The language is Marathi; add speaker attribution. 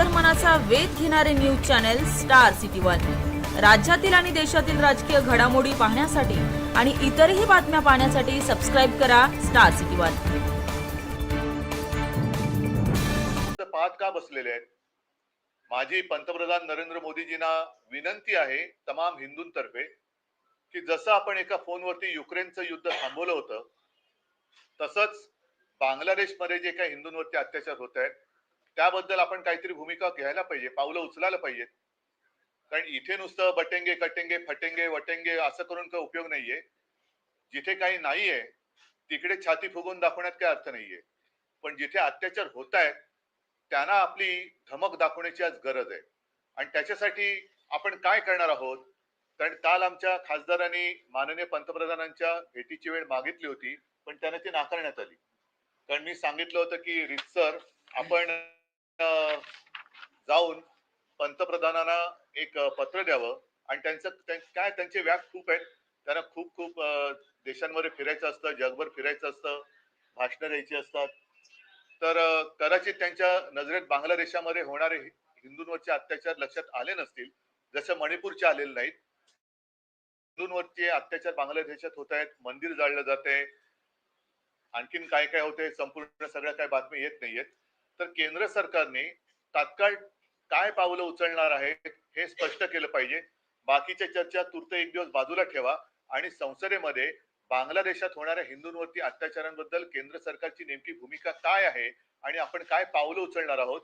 Speaker 1: अंतर्मनाचा वेध घेणारे news channel star city one. राज्यातील आणि देशातील राजकीय घडामोडी पाहण्यासाठी आणि इतरही बातम्या पाहण्यासाठी सबस्क्राईब करा स्टार सिटी वन.
Speaker 2: पाहत का बसलेले आहेत? माझी पंतप्रधान नरेंद्र मोदीजींना विनंती आहे तमाम हिंदूंतर्फे की जसं आपण एका फोनवरती युक्रेनचं युद्ध थांबवलं होतं तसंच बांगलादेशमध्ये जे काही हिंदूंवरती अत्याचार होत आहेत त्याबद्दल आपण काहीतरी भूमिका घ्यायला पाहिजे पावलं उचलायला पाहिजे. कारण इथे नुसतं बटेंगे कटेंगे फटेंगे वटेंगे असं करून काही उपयोग नाहीये. जिथे काही नाहीये तिकडे छाती फुगवून दाखवण्यात काही अर्थ नाहीये. पण जिथे अत्याचार होत आहेत त्यांना आपली धमक दाखवण्याची आज गरज आहे. आणि त्याच्यासाठी आपण काय करणार आहोत? कारण काल आमच्या खासदारांनी माननीय पंतप्रधानांच्या भेटीची वेळ मागितली होती पण त्यांना ती नाकारण्यात आली. कारण मी सांगितलं होतं की रितसर आपण जाऊन पंतप्रधानांना एक पत्र द्यावं. आणि त्यांचं काय त्यांचे व्याप खूप आहेत. त्यांना खूप खूप देशांमध्ये फिरायचं असतं जगभर फिरायचं असतं भाषणं द्यायची असतात. तर कदाचित त्यांच्या नजरेत बांगलादेशामध्ये होणारे हिंदूंवरचे अत्याचार लक्षात आले नसतील. जसं मणिपूरचे आलेले नाहीत. हिंदूंवरचे अत्याचार बांगलादेशात होत आहेत. मंदिर जाळलं जाते आणखीन काय काय होते संपूर्ण सगळ्या काय बातमी येत नाहीयेत. तर केंद्र सरकारने तात्काळ काय पावलं उचलणार आहे हे स्पष्ट केलं पाहिजे. बाकीच्या चर्चा तुर्त एक दिवस बाजूला ठेवा आणि संसदेमध्ये बांगलादेशात होणाऱ्या हिंदूंवरती अत्याचारांबद्दल केंद्र सरकारची नेमकी भूमिका काय आहे आणि आपण काय पावलं उचलणार आहोत